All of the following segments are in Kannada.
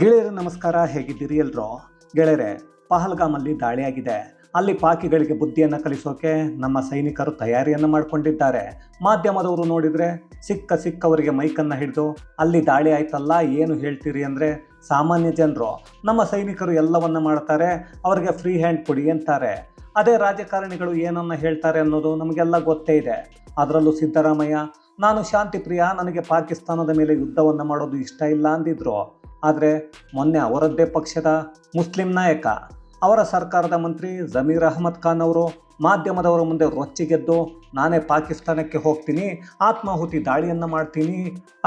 ಗೆಳೆಯರೆ ನಮಸ್ಕಾರ ಹೇಗಿದ್ದೀರಿ ಎಲ್ರು? ಗೆಳೆಯರೆ, ಪಹಲ್ಗಾಮಲ್ಲಿ ದಾಳಿಯಾಗಿದೆ. ಅಲ್ಲಿ ಪಾಕಿಗಳಿಗೆ ಬುದ್ಧಿಯನ್ನು ಕಲಿಸೋಕೆ ನಮ್ಮ ಸೈನಿಕರು ತಯಾರಿಯನ್ನು ಮಾಡಿಕೊಂಡಿದ್ದಾರೆ. ಮಾಧ್ಯಮದವರು ನೋಡಿದರೆ ಸಿಕ್ಕ ಸಿಕ್ಕವರಿಗೆ ಮೈಕನ್ನು ಹಿಡಿದು, ಅಲ್ಲಿ ದಾಳಿ ಆಯ್ತಲ್ಲ, ಏನು ಹೇಳ್ತೀರಿ ಅಂದರೆ, ಸಾಮಾನ್ಯ ಜನರು, ನಮ್ಮ ಸೈನಿಕರು ಎಲ್ಲವನ್ನ ಮಾಡ್ತಾರೆ, ಅವರಿಗೆ ಫ್ರೀ ಹ್ಯಾಂಡ್ ಕೊಡಿ ಅಂತಾರೆ. ಅದೇ ರಾಜಕಾರಣಿಗಳು ಏನನ್ನ ಹೇಳ್ತಾರೆ ಅನ್ನೋದು ನಮಗೆಲ್ಲ ಗೊತ್ತೇ ಇದೆ. ಅದರಲ್ಲೂ ಸಿದ್ದರಾಮಯ್ಯ, ನಾನು ಶಾಂತಿ ಪ್ರಿಯ ನನಗೆ ಪಾಕಿಸ್ತಾನದ ಮೇಲೆ ಯುದ್ಧವನ್ನು ಮಾಡೋದು ಇಷ್ಟ ಇಲ್ಲ ಅಂದಿದ್ರು. ಆದರೆ ಮೊನ್ನೆ ಅವರದ್ದೇ ಪಕ್ಷದ ಮುಸ್ಲಿಂ ನಾಯಕ, ಅವರ ಸರ್ಕಾರದ ಮಂತ್ರಿ ಜಮೀರ್ ಅಹಮದ್ ಖಾನ್ ಅವರು ಮಾಧ್ಯಮದವರ ಮುಂದೆ ರೊಚ್ಚಿಗೆದ್ದು ನಾನೇ ಪಾಕಿಸ್ತಾನಕ್ಕೆ ಹೋಗ್ತೀನಿ, ಆತ್ಮಾಹುತಿ ದಾಳಿಯನ್ನು ಮಾಡ್ತೀನಿ,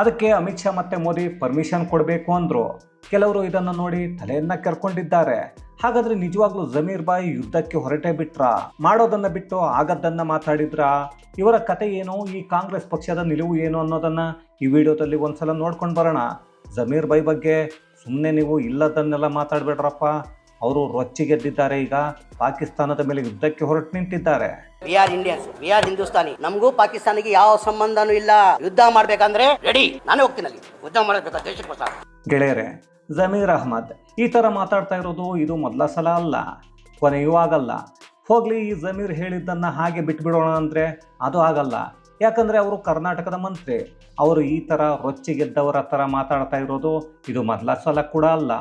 ಅದಕ್ಕೆ ಅಮಿತ್ ಶಾ ಮತ್ತೆ ಮೋದಿ ಪರ್ಮಿಷನ್ ಕೊಡಬೇಕು ಅಂದರು. ಕೆಲವರು ಇದನ್ನು ನೋಡಿ ತಲೆಯನ್ನು ಕೆರ್ಕೊಂಡಿದ್ದಾರೆ. ಹಾಗಾದರೆ ನಿಜವಾಗ್ಲೂ ಜಮೀರ್ ಬಾಯಿ ಯುದ್ಧಕ್ಕೆ ಹೊರಟೇ ಬಿಟ್ರ? ಮಾಡೋದನ್ನು ಬಿಟ್ಟು ಆಗದ್ದನ್ನು ಮಾತಾಡಿದ್ರ? ಇವರ ಕತೆ ಏನು? ಈ ಕಾಂಗ್ರೆಸ್ ಪಕ್ಷದ ನಿಲುವು ಏನು ಅನ್ನೋದನ್ನು ಈ ವಿಡಿಯೋದಲ್ಲಿ ಒಂದ್ಸಲ ನೋಡ್ಕೊಂಡು ಬರೋಣ. ಜಮೀರ್ ಬೈ ಬಗ್ಗೆ ಸುಮ್ಮನೆ ನೀವು ಇಲ್ಲದನ್ನೆಲ್ಲ ಮಾತಾಡ್ಬೇಡ್ರಪ್ಪ. ಅವರು ರೊಚ್ಚಿಗೆದ್ದಿದ್ದಾರೆ ಈಗ. ಪಾಕಿಸ್ತಾನದ ಮೇಲೆ ಯುದ್ಧಕ್ಕೆ ಹೊರಟು ನಿಂತಿದ್ದಾರೆ. We are Indians we are Hindustani ನಮಗೂ ಪಾಕಿಸ್ತಾನಿಗೆ ಯಾವ ಸಂಬಂಧನೂ ಇಲ್ಲ. ಯುದ್ಧ ಮಾಡ್ಬೇಕಂದ್ರೆ ರೆಡಿ ನಾನು ಹೋಗ್ತೀನಿ ಅಲ್ಲಿ. ಯುದ್ಧ ಮಾಡಬೇಕು? ದೇಶಕ್ಕೋಸ್ಕರ ಗೆಳೆಯರೆ ಜಮೀರ್ ಅಹ್ಮದ್ ಈ ಥರ ಮಾತಾಡ್ತಾ ಇರೋದು ಇದು ಮೊದಲ ಸಲ ಅಲ್ಲ. ಕೊನೆಯೂ ಆಗಲ್ಲ. ಹೋಗ್ಲಿ ಈ ಜಮೀರ್ ಹೇಳಿದ್ದನ್ನು ಹಾಗೆ ಬಿಟ್ಬಿಡೋಣ ಅಂದರೆ ಅದು ಆಗಲ್ಲ. ಯಾಕಂದರೆ ಅವರು ಕರ್ನಾಟಕದ ಮಂತ್ರಿ. ಅವರು ಈ ಥರ ರೊಚ್ಚಿಗೆದ್ದವರ ಥರ ಮಾತಾಡ್ತಾ ಇರೋದು ಇದು ಮೊದಲ ಸಲ ಕೂಡ ಅಲ್ಲ.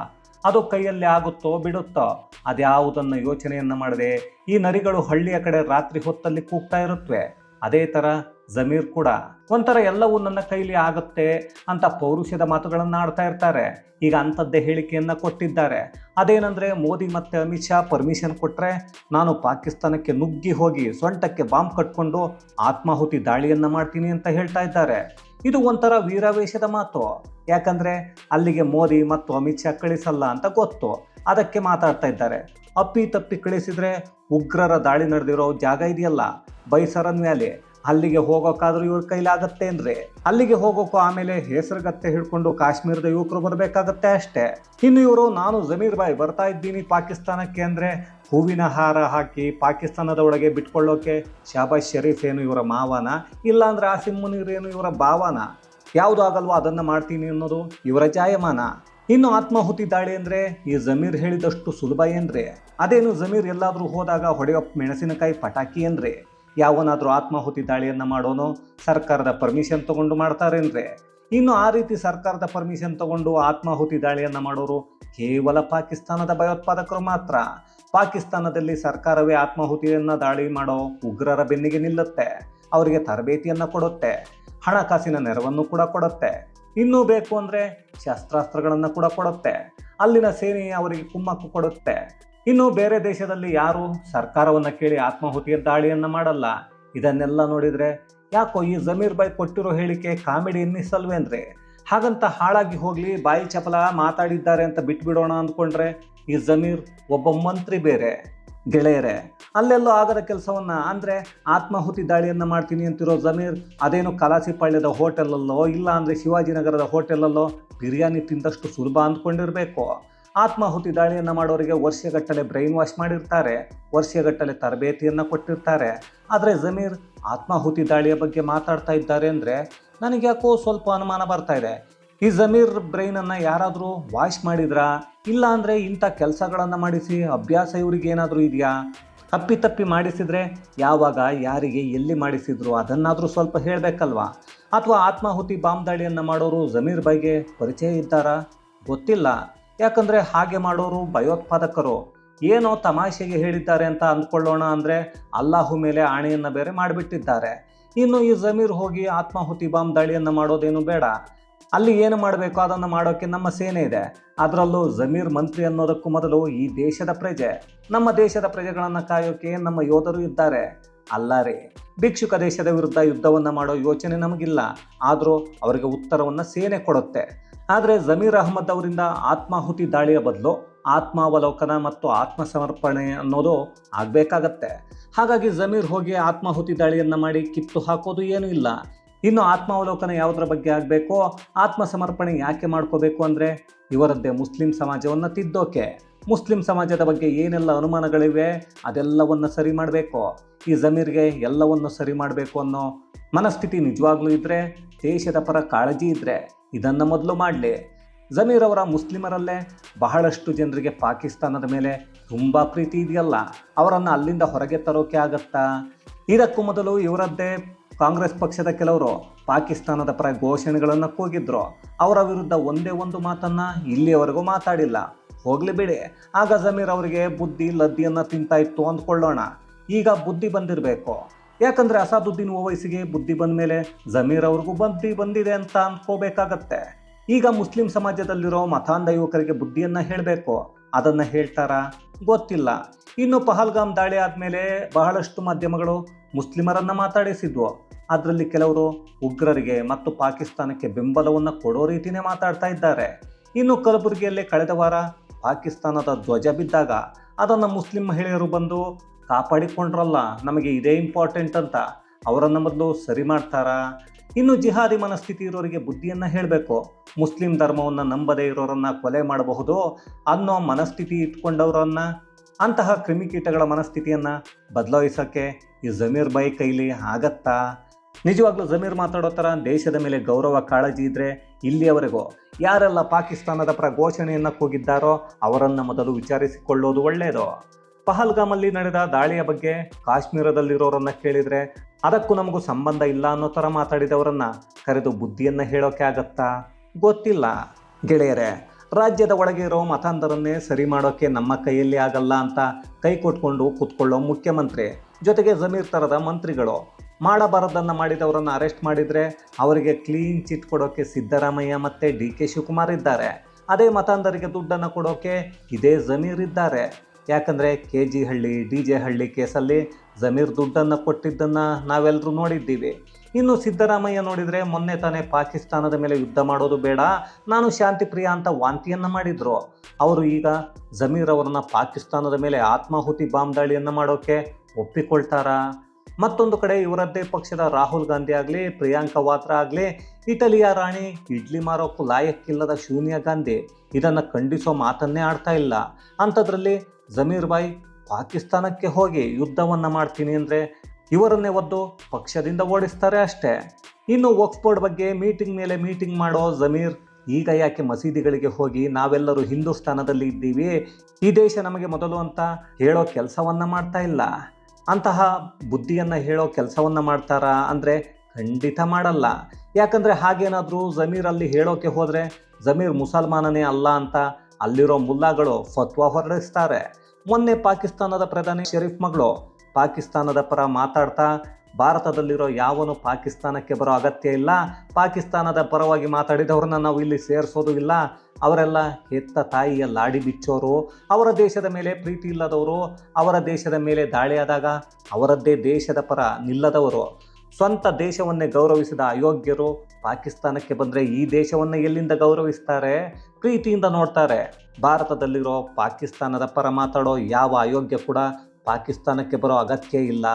ಅದು ಕೈಯಲ್ಲಿ ಆಗುತ್ತೋ ಬಿಡುತ್ತೋ ಅದ್ಯಾವುದನ್ನು ಯೋಚನೆಯನ್ನು ಮಾಡದೆ, ಈ ನರಿಗಳು ಹಳ್ಳಿಯ ಕಡೆ ರಾತ್ರಿ ಹೊತ್ತಲ್ಲಿ ಕೂಗ್ತಾ ಇರುತ್ತವೆ ಅದೇ ಥರ ಜಮೀರ್ ಕೂಡ ಒಂಥರ ಎಲ್ಲವೂ ನನ್ನ ಕೈಲಿ ಆಗುತ್ತೆ ಅಂತ ಪೌರುಷದ ಮಾತುಗಳನ್ನು ಆಡ್ತಾ ಇರ್ತಾರೆ. ಈಗ ಅಂಥದ್ದೇ ಹೇಳಿಕೆಯನ್ನು ಕೊಟ್ಟಿದ್ದಾರೆ. ಅದೇನಂದರೆ ಮೋದಿ ಮತ್ತು ಅಮಿತ್ ಶಾ ಪರ್ಮಿಷನ್ ಕೊಟ್ಟರೆ ನಾನು ಪಾಕಿಸ್ತಾನಕ್ಕೆ ನುಗ್ಗಿ ಹೋಗಿ ಸೊಂಟಕ್ಕೆ ಬಾಂಬ್ ಕಟ್ಕೊಂಡು ಆತ್ಮಾಹುತಿ ದಾಳಿಯನ್ನು ಮಾಡ್ತೀನಿ ಅಂತ ಹೇಳ್ತಾ ಇದ್ದಾರೆ. ಇದು ಒಂಥರ ವೀರಾವೇಶದ ಮಾತು. ಯಾಕಂದರೆ ಅಲ್ಲಿಗೆ ಮೋದಿ ಮತ್ತು ಅಮಿತ್ ಶಾ ಕಳಿಸಲ್ಲ ಅಂತ ಗೊತ್ತು. ಅದಕ್ಕೆ ಮಾತಾಡ್ತಾ ಇದ್ದಾರೆ. ಅಪ್ಪಿ ತಪ್ಪಿ ಕಳಿಸಿದರೆ ಉಗ್ರರ ದಾಳಿ ನಡೆದಿರೋ ಜಾಗ ಇದೆಯಲ್ಲ, ಬೈಸರನ್ ವ್ಯಾಲಿ. ಅಲ್ಲಿಗೆ ಹೋಗೋಕ್ಕಾದ್ರೂ ಇವ್ರ ಅಂದ್ರೆ ಅಲ್ಲಿಗೆ ಹೋಗೋಕ್ಕೂ ಆಮೇಲೆ ಹೆಸರುಗತ್ತೆ ಹಿಡ್ಕೊಂಡು ಕಾಶ್ಮೀರದ ಯುವಕರು ಬರಬೇಕಾಗತ್ತೆ ಅಷ್ಟೇ. ಇನ್ನು ಇವರು, ನಾನು ಜಮೀರ್ ಬಾಯ್ ಬರ್ತಾ ಇದ್ದೀನಿ ಪಾಕಿಸ್ತಾನಕ್ಕೆ ಅಂದ್ರೆ ಹೂವಿನ ಹಾರ ಹಾಕಿ ಪಾಕಿಸ್ತಾನದ ಒಳಗೆ ಬಿಟ್ಕೊಳ್ಳೋಕೆ ಶಾಬಾಜ್ ಶರೀಫ್ ಏನು ಇವರ ಮಾವನ? ಇಲ್ಲಾಂದ್ರೆ ಆಸಿಮ್ ಮುನೀರ್ ಏನು ಇವರ ಭಾವನ ಯಾವುದು ಅದನ್ನ ಅದನ್ನು ಮಾಡ್ತೀನಿ ಅನ್ನೋದು ಇವರ ಜಾಯಮಾನ? ಇನ್ನು ಆತ್ಮಾಹುತಿ ದಾಳಿ ಅಂದರೆ ಈ ಜಮೀರ್ ಹೇಳಿದಷ್ಟು ಸುಲಭ ಏನ್ರಿ? ಅದೇನು ಜಮೀರ್ ಎಲ್ಲಾದರೂ ಹೋದಾಗ ಹೊಡೆಯೋ ಮೆಣಸಿನಕಾಯಿ ಪಟಾಕಿ ಏನ್ರಿ? ಯಾವನಾದರೂ ಆತ್ಮಾಹುತಿ ದಾಳಿಯನ್ನು ಮಾಡೋನು ಸರ್ಕಾರದ ಪರ್ಮಿಷನ್ ತಗೊಂಡು ಮಾಡ್ತಾರೇನ್ರಿ? ಇನ್ನು ಆ ರೀತಿ ಸರ್ಕಾರದ ಪರ್ಮಿಷನ್ ತಗೊಂಡು ಆತ್ಮಾಹುತಿ ದಾಳಿಯನ್ನು ಮಾಡೋರು ಕೇವಲ ಪಾಕಿಸ್ತಾನದ ಭಯೋತ್ಪಾದಕರು ಮಾತ್ರ. ಪಾಕಿಸ್ತಾನದಲ್ಲಿ ಸರ್ಕಾರವೇ ಆತ್ಮಾಹುತಿಯನ್ನು ದಾಳಿ ಮಾಡೋ ಉಗ್ರರ ಬೆನ್ನಿಗೆ ನಿಲ್ಲುತ್ತೆ. ಅವರಿಗೆ ತರಬೇತಿಯನ್ನು ಕೊಡುತ್ತೆ. ಹಣಕಾಸಿನ ನೆರವನ್ನು ಕೂಡ ಕೊಡುತ್ತೆ. ಇನ್ನೂ ಬೇಕು ಅಂದರೆ ಶಸ್ತ್ರಾಸ್ತ್ರಗಳನ್ನು ಕೂಡ ಕೊಡುತ್ತೆ. ಅಲ್ಲಿನ ಸೇನೆ ಅವರಿಗೆ ಕುಮ್ಮಕ್ಕು ಕೊಡುತ್ತೆ. ಇನ್ನು ಬೇರೆ ದೇಶದಲ್ಲಿ ಯಾರು ಸರ್ಕಾರವನ್ನು ಕೇಳಿ ಆತ್ಮಾಹುತಿಯ ದಾಳಿಯನ್ನು ಮಾಡಲ್ಲ. ಇದನ್ನೆಲ್ಲ ನೋಡಿದರೆ ಯಾಕೋ ಈ ಜಮೀರ್ ಬಾಯ್ ಕೊಟ್ಟಿರೋ ಹೇಳಿಕೆ ಕಾಮಿಡಿ ಎನ್ನಿಸಲ್ವೇಂದ್ರೆ ಹಾಗಂತ ಹಾಳಾಗಿ ಹೋಗಲಿ, ಬಾಯಿ ಚಪಲ ಮಾತಾಡಿದ್ದಾರೆ ಅಂತ ಬಿಟ್ಬಿಡೋಣ ಅಂದ್ಕೊಂಡ್ರೆ ಈ ಜಮೀರ್ ಒಬ್ಬ ಮಂತ್ರಿ ಬೇರೆ, ಗೆಳೆಯರೆ. ಅಲ್ಲೆಲ್ಲೋ ಆಗದ ಕೆಲಸವನ್ನ ಅಂದರೆ ಆತ್ಮಾಹುತಿ ದಾಳಿಯನ್ನು ಮಾಡ್ತೀನಿ ಅಂತಿರೋ ಜಮೀರ್ ಅದೇನು ಕಲಾಸಿಪಾಳ್ಯದ ಹೋಟೆಲಲ್ಲೋ ಇಲ್ಲ ಅಂದರೆ ಶಿವಾಜಿನಗರದ ಹೋಟೆಲಲ್ಲೋ ಬಿರಿಯಾನಿ ತಿಂದಷ್ಟು ಸುಲಭ ಅಂದ್ಕೊಂಡಿರಬೇಕು. ಆತ್ಮಾಹುತಿ ದಾಳಿಯನ್ನು ಮಾಡೋರಿಗೆ ವರ್ಷಗಟ್ಟಲೆ ಬ್ರೈನ್ ವಾಶ್ ಮಾಡಿರ್ತಾರೆ, ವರ್ಷಗಟ್ಟಲೆ ತರಬೇತಿಯನ್ನು ಕೊಟ್ಟಿರ್ತಾರೆ. ಆದರೆ ಜಮೀರ್ ಆತ್ಮಾಹುತಿ ದಾಳಿಯ ಬಗ್ಗೆ ಮಾತಾಡ್ತಾ ಇದ್ದಾರೆ ಅಂದರೆ ನನಗೆ ಯಾಕೋ ಸ್ವಲ್ಪ ಅನುಮಾನ ಬರ್ತಾ ಇದೆ. ಈ ಜಮೀರ್ ಬ್ರೈನನ್ನು ಯಾರಾದರೂ ವಾಶ್ ಮಾಡಿದ್ರಾ? ಇಲ್ಲ ಅಂದರೆ ಇಂಥ ಕೆಲಸಗಳನ್ನು ಮಾಡಿಸಿ ಅಭ್ಯಾಸ ಇವರಿಗೆ ಏನಾದರೂ ಇದೆಯಾ? ತಪ್ಪಿ ತಪ್ಪಿ ಮಾಡಿಸಿದ್ರೆ ಯಾವಾಗ, ಯಾರಿಗೆ, ಎಲ್ಲಿ ಮಾಡಿಸಿದ್ರು? ಅದನ್ನಾದರೂ ಸ್ವಲ್ಪ ಹೇಳಬೇಕಲ್ವಾ? ಅಥವಾ ಆತ್ಮಾಹುತಿ ಬಾಂಬ್ ದಾಳಿಯನ್ನು ಮಾಡೋರು ಜಮೀರ್ ಬಗ್ಗೆ ಪರಿಚಯ ಇದ್ದಾರಾ? ಗೊತ್ತಿಲ್ಲ. ಯಾಕಂದರೆ ಹಾಗೆ ಮಾಡೋರು, ಭಯೋತ್ಪಾದಕರು. ಏನೋ ತಮಾಷೆಗೆ ಹೇಳಿದ್ದಾರೆ ಅಂತ ಅಂದ್ಕೊಳ್ಳೋಣ ಅಂದರೆ ಅಲ್ಲಾಹು ಮೇಲೆ ಆಣೆಯನ್ನು ಬೇರೆ ಮಾಡಿಬಿಟ್ಟಿದ್ದಾರೆ. ಇನ್ನು ಈ ಜಮೀರ್ ಹೋಗಿ ಆತ್ಮಾಹುತಿ ಬಾಂಬ್ ದಾಳಿಯನ್ನು ಮಾಡೋದೇನು ಬೇಡ. ಅಲ್ಲಿ ಏನು ಮಾಡಬೇಕು? ಅದನ್ನು ಮಾಡೋಕ್ಕೆ ನಮ್ಮ ಸೇನೆ ಇದೆ. ಅದರಲ್ಲೂ ಜಮೀರ್ ಮಂತ್ರಿ ಅನ್ನೋದಕ್ಕೂ ಮೊದಲು ಈ ದೇಶದ ಪ್ರಜೆ. ನಮ್ಮ ದೇಶದ ಪ್ರಜೆಗಳನ್ನು ಕಾಯೋಕೆ ನಮ್ಮ ಯೋಧರು ಇದ್ದಾರೆ. ಅಲ್ಲ ರೀ, ಭಿಕ್ಷುಕ ದೇಶದ ವಿರುದ್ಧ ಯುದ್ಧವನ್ನು ಮಾಡೋ ಯೋಚನೆ ನಮಗಿಲ್ಲ. ಆದರೂ ಅವರಿಗೆ ಉತ್ತರವನ್ನು ಸೇನೆ ಕೊಡುತ್ತೆ. ಆದರೆ ಜಮೀರ್ ಅಹಮದ್ ಅವರಿಂದ ಆತ್ಮಾಹುತಿ ದಾಳಿಯ ಬದಲು ಆತ್ಮಾವಲೋಕನ ಮತ್ತು ಆತ್ಮಸಮರ್ಪಣೆ ಅನ್ನೋದು ಆಗಬೇಕಾಗತ್ತೆ. ಹಾಗಾಗಿ ಜಮೀರ್ ಹೋಗಿ ಆತ್ಮಾಹುತಿ ದಾಳಿಯನ್ನು ಮಾಡಿ ಕಿತ್ತು ಹಾಕೋದು ಏನೂ ಇಲ್ಲ. ಇನ್ನು ಆತ್ಮಾವಲೋಕನ ಯಾವುದರ ಬಗ್ಗೆ ಆಗಬೇಕೋ? ಆತ್ಮಸಮರ್ಪಣೆ ಯಾಕೆ ಮಾಡ್ಕೋಬೇಕು ಅಂದರೆ ಇವರದ್ದೇ ಮುಸ್ಲಿಂ ಸಮಾಜವನ್ನು ತಿದ್ದೋಕೆ. ಮುಸ್ಲಿಂ ಸಮಾಜದ ಬಗ್ಗೆ ಏನೆಲ್ಲ ಅನುಮಾನಗಳಿವೆ ಅದೆಲ್ಲವನ್ನು ಸರಿ ಮಾಡಬೇಕು. ಈ ಜಮೀರ್ಗೆ ಎಲ್ಲವನ್ನು ಸರಿ ಮಾಡಬೇಕು ಅನ್ನೋ ಮನಸ್ಥಿತಿ ನಿಜವಾಗ್ಲೂ ಇದ್ದರೆ ದೇಶದ ಪರ ಕಾಳಜಿ ಇದ್ದರೆ ಇದನ್ನು ಮೊದಲು ಮಾಡಲಿ. ಜಮೀರ್ ಅವರ ಮುಸ್ಲಿಮರಲ್ಲೇ ಬಹಳಷ್ಟು ಜನರಿಗೆ ಪಾಕಿಸ್ತಾನದ ಮೇಲೆ ತುಂಬ ಪ್ರೀತಿ ಇದೆಯಲ್ಲ, ಅವರನ್ನು ಅಲ್ಲಿಂದ ಹೊರಗೆ ತರೋಕೆ ಆಗತ್ತಾ? ಇದಕ್ಕೂ ಮೊದಲು ಇವರದ್ದೇ ಕಾಂಗ್ರೆಸ್ ಪಕ್ಷದ ಕೆಲವರು ಪಾಕಿಸ್ತಾನದ ಪರ ಘೋಷಣೆಗಳನ್ನು ಕೂಗಿದ್ರು. ಅವರ ವಿರುದ್ಧ ಒಂದೇ ಒಂದು ಮಾತನ್ನು ಇಲ್ಲಿಯವರೆಗೂ ಮಾತಾಡಿಲ್ಲ. ಹೋಗಲಿ ಬಿಡಿ. ಆಗ ಜಮೀರ್ ಅವರಿಗೆ ಬುದ್ಧಿ ಲದ್ದಿಯನ್ನು ತಿಂತಾ ಇತ್ತು ಅಂದ್ಕೊಳ್ಳೋಣ. ಈಗ ಬುದ್ಧಿ ಬಂದಿರಬೇಕು. ಯಾಕಂದ್ರೆ ಅಸಾದುದ್ದೀನ್ ಓವೈಸಿಗೆ ಬುದ್ಧಿ ಬಂದ ಮೇಲೆ ಜಮೀರ್ ಅವ್ರಿಗೂ ಬುದ್ಧಿ ಬಂದಿದೆ ಅಂತ ಅನ್ಕೋಬೇಕಾಗತ್ತೆ. ಈಗ ಮುಸ್ಲಿಂ ಸಮಾಜದಲ್ಲಿರೋ ಮತಾಂಧ ಯುವಕರಿಗೆ ಬುದ್ಧಿಯನ್ನ ಹೇಳಬೇಕು. ಅದನ್ನ ಹೇಳ್ತಾರಾ? ಗೊತ್ತಿಲ್ಲ. ಇನ್ನು ಪಹಲ್ಗಾಮ್ ದಾಳಿ ಆದಮೇಲೆ ಬಹಳಷ್ಟು ಮಾಧ್ಯಮಗಳು ಮುಸ್ಲಿಮರನ್ನ ಮಾತಾಡಿಸಿದ್ವು. ಅದರಲ್ಲಿ ಕೆಲವರು ಉಗ್ರರಿಗೆ ಮತ್ತು ಪಾಕಿಸ್ತಾನಕ್ಕೆ ಬೆಂಬಲವನ್ನು ಕೊಡೋ ರೀತಿನೇ ಮಾತಾಡ್ತಾ ಇದ್ದಾರೆ. ಇನ್ನು ಕಲಬುರಗಿಯಲ್ಲಿ ಕಳೆದ ವಾರ ಪಾಕಿಸ್ತಾನದ ಧ್ವಜ ಬಿದ್ದಾಗ ಅದನ್ನು ಮುಸ್ಲಿಂ ಮಹಿಳೆಯರು ಬಂದು ಕಾಪಾಡಿಕೊಂಡ್ರಲ್ಲ, ನಮಗೆ ಇದೇ ಇಂಪಾರ್ಟೆಂಟ್ ಅಂತ ಅವರನ್ನು ಮೊದಲು ಸರಿ ಮಾಡ್ತಾರಾ? ಇನ್ನು ಜಿಹಾದಿ ಮನಸ್ಥಿತಿ ಇರೋರಿಗೆ ಬುದ್ಧಿಯನ್ನ ಹೇಳಬೇಕು. ಮುಸ್ಲಿಂ ಧರ್ಮವನ್ನು ನಂಬದೇ ಇರೋರನ್ನ ಕೊಲೆ ಮಾಡಬಹುದು ಅನ್ನೋ ಮನಸ್ಥಿತಿ ಇಟ್ಕೊಂಡವರನ್ನ, ಅಂತಹ ಕ್ರಿಮಿಕೀಟಗಳ ಮನಸ್ಥಿತಿಯನ್ನು ಬದಲಾಯಿಸೋಕ್ಕೆ ಈ ಜಮೀರ್ ಬೈ ಕೈಲಿ ಆಗತ್ತಾ? ನಿಜವಾಗ್ಲೂ ಜಮೀರ್ ಮಾತಾಡೋ ಥರ ದೇಶದ ಮೇಲೆ ಗೌರವ ಕಾಳಜಿ ಇದ್ದರೆ ಇಲ್ಲಿಯವರೆಗೂ ಯಾರೆಲ್ಲ ಪಾಕಿಸ್ತಾನದ ಪರ ಘೋಷಣೆಯನ್ನು ಕೂಗಿದ್ದಾರೋ ಅವರನ್ನು ಮೊದಲು ವಿಚಾರಿಸಿಕೊಳ್ಳೋದು ಒಳ್ಳೆಯದು ಪಹಲ್ಗಾಮಲ್ಲಿ ನಡೆದ ದಾಳಿಯ ಬಗ್ಗೆ ಕಾಶ್ಮೀರದಲ್ಲಿರೋರನ್ನ ಕೇಳಿದ್ರೆ ಅದಕ್ಕೂ ನಮಗೂ ಸಂಬಂಧ ಇಲ್ಲ ಅನ್ನೋ ಥರ ಮಾತಾಡಿದವರನ್ನ ಕರೆದು ಬುದ್ಧಿಯನ್ನ ಹೇಳೋಕೆ ಆಗತ್ತಾ? ಗೊತ್ತಿಲ್ಲ. ಗೆಳೆಯರೇ, ರಾಜ್ಯದ ಒಳಗೆ ಇರೋ ಮತಾಂಧರನ್ನೇ ಸರಿ ಮಾಡೋಕೆ ನಮ್ಮ ಕೈಯಲ್ಲಿ ಆಗಲ್ಲ ಅಂತ ಕೈ ಕೊಟ್ಕೊಂಡು ಕೂತ್ಕೊಳ್ಳೋ ಮುಖ್ಯಮಂತ್ರಿ, ಜೊತೆಗೆ ಜಮೀರ್ ಥರದ ಮಂತ್ರಿಗಳು, ಮಾಡಬಾರದನ್ನು ಮಾಡಿದವರನ್ನು ಅರೆಸ್ಟ್ ಮಾಡಿದರೆ ಅವರಿಗೆ ಕ್ಲೀನ್ ಚಿಟ್ ಕೊಡೋಕೆ ಸಿದ್ದರಾಮಯ್ಯ ಮತ್ತು ಡಿ ಕೆ ಶಿವಕುಮಾರ್ ಇದ್ದಾರೆ. ಅದೇ ಮತಾಂಧರಿಗೆ ದುಡ್ಡನ್ನು ಕೊಡೋಕೆ ಇದೇ ಜಮೀರ್ ಇದ್ದಾರೆ. ಯಾಕಂದರೆ K G Halli D J Halli ಕೇಸಲ್ಲಿ ಜಮೀರ್ ದುಡ್ಡನ್ನು ಕೊಟ್ಟಿದ್ದನ್ನು ನಾವೆಲ್ಲರೂ ನೋಡಿದ್ದೀವಿ. ಇನ್ನು ಸಿದ್ದರಾಮಯ್ಯ ನೋಡಿದರೆ ಮೊನ್ನೆ ತಾನೇ ಪಾಕಿಸ್ತಾನದ ಮೇಲೆ ಯುದ್ಧ ಮಾಡೋದು ಬೇಡ, ನಾನು ಶಾಂತಿ ಪ್ರಿಯ ಅಂತ ವಾಂತಿಯನ್ನು ಮಾಡಿದರು. ಅವರು ಈಗ ಜಮೀರ್ ಅವರನ್ನು ಪಾಕಿಸ್ತಾನದ ಮೇಲೆ ಆತ್ಮಾಹುತಿ ಬಾಂಬ್ ದಾಳಿಯನ್ನು ಮಾಡೋಕೆ ಒಪ್ಪಿಕೊಳ್ತಾರಾ? ಮತ್ತೊಂದು ಕಡೆ ಇವರದ್ದೇ ಪಕ್ಷದ ರಾಹುಲ್ ಗಾಂಧಿ ಆಗಲಿ, ಪ್ರಿಯಾಂಕಾ ವಾದ್ರಾ ಆಗಲಿ, ಇಟಲಿಯ ರಾಣಿ ಇಡ್ಲಿ ಮಾರೋಕ್ಕೂ ಲಾಯಕ್ಕಿಲ್ಲದ ಶೂನ್ಯ ಗಾಂಧಿ. ಇದನ್ನು ಖಂಡಿಸೋ ಮಾತನ್ನೇ ಆಡ್ತಾ ಇಲ್ಲ. ಅಂಥದ್ರಲ್ಲಿ ಜಮೀರ್ ಬಾಯ್, ಪಾಕಿಸ್ತಾನಕ್ಕೆ ಹೋಗಿ ಯುದ್ಧವನ್ನು ಮಾಡ್ತೀನಿ ಅಂದರೆ ಇವರನ್ನೇ ಒದ್ದು ಪಕ್ಷದಿಂದ ಓಡಿಸ್ತಾರೆ ಅಷ್ಟೇ. ಇನ್ನು ವಕ್ಫ್ ಬಗ್ಗೆ ಮೀಟಿಂಗ್ ಮೇಲೆ ಮೀಟಿಂಗ್ ಮಾಡೋ ಜಮೀರ್ ಈಗ ಯಾಕೆ ಮಸೀದಿಗಳಿಗೆ ಹೋಗಿ ನಾವೆಲ್ಲರೂ ಹಿಂದೂಸ್ತಾನದಲ್ಲಿ ಇದ್ದೀವಿ, ಈ ದೇಶ ನಮಗೆ ಮೊದಲು ಅಂತ ಹೇಳೋ ಕೆಲಸವನ್ನ ಮಾಡ್ತಾ ಇಲ್ಲ. ಅಂತಹ ಬುದ್ಧಿಯನ್ನ ಹೇಳೋ ಕೆಲಸವನ್ನ ಮಾಡ್ತಾರಾ ಅಂದರೆ ಖಂಡಿತ ಮಾಡಲ್ಲ. ಯಾಕಂದರೆ ಹಾಗೇನಾದರೂ ಜಮೀರಲ್ಲಿ ಹೇಳೋಕೆ ಹೋದರೆ ಜಮೀರ್ ಮುಸಲ್ಮಾನನೇ ಅಲ್ಲ ಅಂತ ಅಲ್ಲಿರೋ ಮುಲ್ಲಾಗಳು ಫತ್ವಾ ಹೊರಡಿಸ್ತಾರೆ. ಮೊನ್ನೆ ಪಾಕಿಸ್ತಾನದ ಪ್ರಧಾನಿ ಶರೀಫ್ ಮಗಳು ಪಾಕಿಸ್ತಾನದ ಪರ ಮಾತಾಡ್ತಾ, ಭಾರತದಲ್ಲಿರೋ ಯಾವನು ಪಾಕಿಸ್ತಾನಕ್ಕೆ ಬರೋ ಅಗತ್ಯ ಇಲ್ಲ, ಪಾಕಿಸ್ತಾನದ ಪರವಾಗಿ ಮಾತಾಡಿದವ್ರನ್ನ ನಾವು ಇಲ್ಲಿ ಸೇರಿಸೋದು ಇಲ್ಲ. ಅವರೆಲ್ಲ ಹೆತ್ತ ತಾಯಿಯ ಲಾಡಿ ಬಿಚ್ಚೋರು. ಅವರ ದೇಶದ ಮೇಲೆ ಪ್ರೀತಿ ಇಲ್ಲದವರು, ಅವರ ದೇಶದ ಮೇಲೆ ದಾಳಿಯಾದಾಗ ಅವರದ್ದೇ ದೇಶದ ಪರ ನಿಲ್ಲದವರು. ಸ್ವಂತ ದೇಶವನ್ನೇ ಗೌರವಿಸಿದ ಅಯೋಗ್ಯರು ಪಾಕಿಸ್ತಾನಕ್ಕೆ ಬಂದರೆ ಈ ದೇಶವನ್ನು ಎಲ್ಲಿಂದ ಗೌರವಿಸ್ತಾರೆ? ಪ್ರೀತಿಯಿಂದ ನೋಡ್ತಾರೆ. ಭಾರತದಲ್ಲಿರೋ ಪಾಕಿಸ್ತಾನದ ಪರ ಮಾತಾಡೋ ಯಾವ ಅಯೋಗ್ಯ ಕೂಡ ಪಾಕಿಸ್ತಾನಕ್ಕೆ ಬರೋ ಅಗತ್ಯ ಇಲ್ಲ.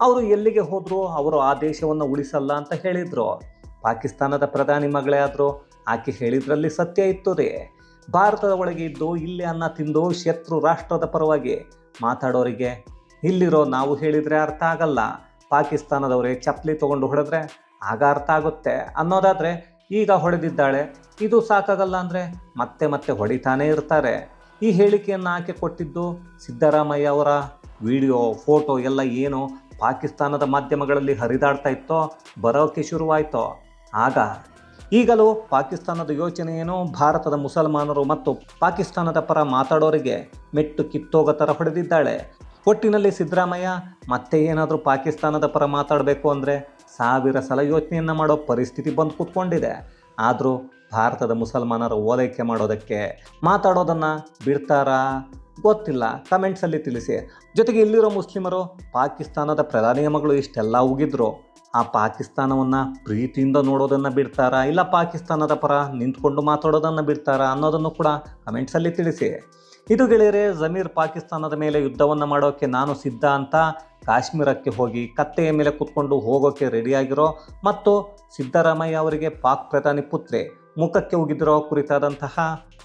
ಅವರು ಎಲ್ಲಿಗೆ ಹೋದರೂ ಅವರು ಆ ದೇಶವನ್ನು ಉಳಿಸಲ್ಲ ಅಂತ ಹೇಳಿದರು. ಪಾಕಿಸ್ತಾನದ ಪ್ರಧಾನಿ ಮಗಳೇ ಆದರೂ ಆಕೆ ಹೇಳಿದ್ರಲ್ಲಿ ಸತ್ಯ ಇತ್ತು ರೀ. ಭಾರತದ ಒಳಗೆ ಇದ್ದು ಇಲ್ಲಿ ಅನ್ನ ತಿಂದು ಶತ್ರು ರಾಷ್ಟ್ರದ ಪರವಾಗಿ ಮಾತಾಡೋರಿಗೆ ಇಲ್ಲಿರೋ ನಾವು ಹೇಳಿದರೆ ಅರ್ಥ ಆಗಲ್ಲ. ಪಾಕಿಸ್ತಾನದವರೇ ಚಪ್ಪಲಿ ತೊಗೊಂಡು ಹೊಡೆದ್ರೆ ಆಗ ಅರ್ಥ ಆಗುತ್ತೆ. ಅನ್ನೋದಾದರೆ ಈಗ ಹೊಡೆದಿದ್ದಾಳೆ. ಇದು ಸಾಕಾಗಲ್ಲ ಅಂದರೆ ಮತ್ತೆ ಮತ್ತೆ ಹೊಡಿತಾನೇ ಇರ್ತಾರೆ. ಈ ಹೇಳಿಕೆಯನ್ನು ಆಕೆ ಕೊಟ್ಟಿದ್ದು ಸಿದ್ದರಾಮಯ್ಯ ಅವರ ವಿಡಿಯೋ, ಫೋಟೋ ಎಲ್ಲ ಏನು ಪಾಕಿಸ್ತಾನದ ಮಾಧ್ಯಮಗಳಲ್ಲಿ ಹರಿದಾಡ್ತಾ ಇತ್ತೋ ಬರೋಕ್ಕೆ ಶುರುವಾಯಿತೋ. ಆಗ ಈಗಲೂ ಪಾಕಿಸ್ತಾನದ ಯೋಚನೆ ಏನು? ಭಾರತದ ಮುಸಲ್ಮಾನರು ಮತ್ತು ಪಾಕಿಸ್ತಾನದ ಪರ ಮಾತಾಡೋರಿಗೆ ಮೆಟ್ಟು ಕಿತ್ತೋಗ ಥರ ಹೊಡೆದಿದ್ದಾಳೆ. ಒಟ್ಟಿನಲ್ಲಿ ಸಿದ್ದರಾಮಯ್ಯ ಮತ್ತೆ ಏನಾದರೂ ಪಾಕಿಸ್ತಾನದ ಪರ ಮಾತಾಡಬೇಕು ಅಂದರೆ ಸಾವಿರ ಸಲ ಯೋಚನೆಯನ್ನು ಮಾಡೋ ಪರಿಸ್ಥಿತಿ ಬಂದು ಕೂತ್ಕೊಂಡಿದೆ. ಆದರೂ ಭಾರತದ ಮುಸಲ್ಮಾನರ ಓಲೈಕೆ ಮಾಡೋದಕ್ಕೆ ಮಾತಾಡೋದನ್ನು ಬಿಡ್ತಾರಾ? ಗೊತ್ತಿಲ್ಲ. ಕಮೆಂಟ್ಸಲ್ಲಿ ತಿಳಿಸಿ. ಜೊತೆಗೆ ಇಲ್ಲಿರೋ ಮುಸ್ಲಿಮರು ಪಾಕಿಸ್ತಾನದ ಪ್ರಧಾನಿ ಮಗಳು ಇಷ್ಟೆಲ್ಲ ಉಗಿದ್ರು. ಆ ಪಾಕಿಸ್ತಾನವನ್ನು ಪ್ರೀತಿಯಿಂದ ನೋಡೋದನ್ನು ಬಿಡ್ತಾರಾ? ಇಲ್ಲ ಪಾಕಿಸ್ತಾನದ ಪರ ನಿಂತ್ಕೊಂಡು ಮಾತಾಡೋದನ್ನು ಬಿಡ್ತಾರಾ ಅನ್ನೋದನ್ನು ಕೂಡ ಕಮೆಂಟ್ಸಲ್ಲಿ ತಿಳಿಸಿ. ಇದು ಗೆಳೆಯರೆ, ಜಮೀರ್ ಪಾಕಿಸ್ತಾನದ ಮೇಲೆ ಯುದ್ಧವನ್ನು ಮಾಡೋಕ್ಕೆ ನಾನು ಸಿದ್ಧ ಅಂತ ಕಾಶ್ಮೀರಕ್ಕೆ ಹೋಗಿ ಕತ್ತೆಯ ಮೇಲೆ ಕುತ್ಕೊಂಡು ಹೋಗೋಕ್ಕೆ ರೆಡಿಯಾಗಿರೋ ಮತ್ತು ಸಿದ್ದರಾಮಯ್ಯ ಅವರಿಗೆ ಪಾಕ್ ಪ್ರಧಾನಿ ಪುತ್ರೆ ಮುಖಕ್ಕೆ ಉಗಿದಿರೋ ಕುರಿತಾದಂತಹ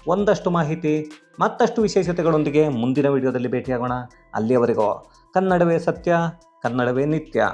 ಒಂದಷ್ಟು ಮಾಹಿತಿ, ಮತ್ತಷ್ಟು ವಿಶೇಷತೆಗಳೊಂದಿಗೆ ಮುಂದಿನ ವಿಡಿಯೋದಲ್ಲಿ ಭೇಟಿಯಾಗೋಣ. ಅಲ್ಲಿಯವರೆಗೂ ಕನ್ನಡವೇ ಸತ್ಯ, ಕನ್ನಡವೇ ನಿತ್ಯ.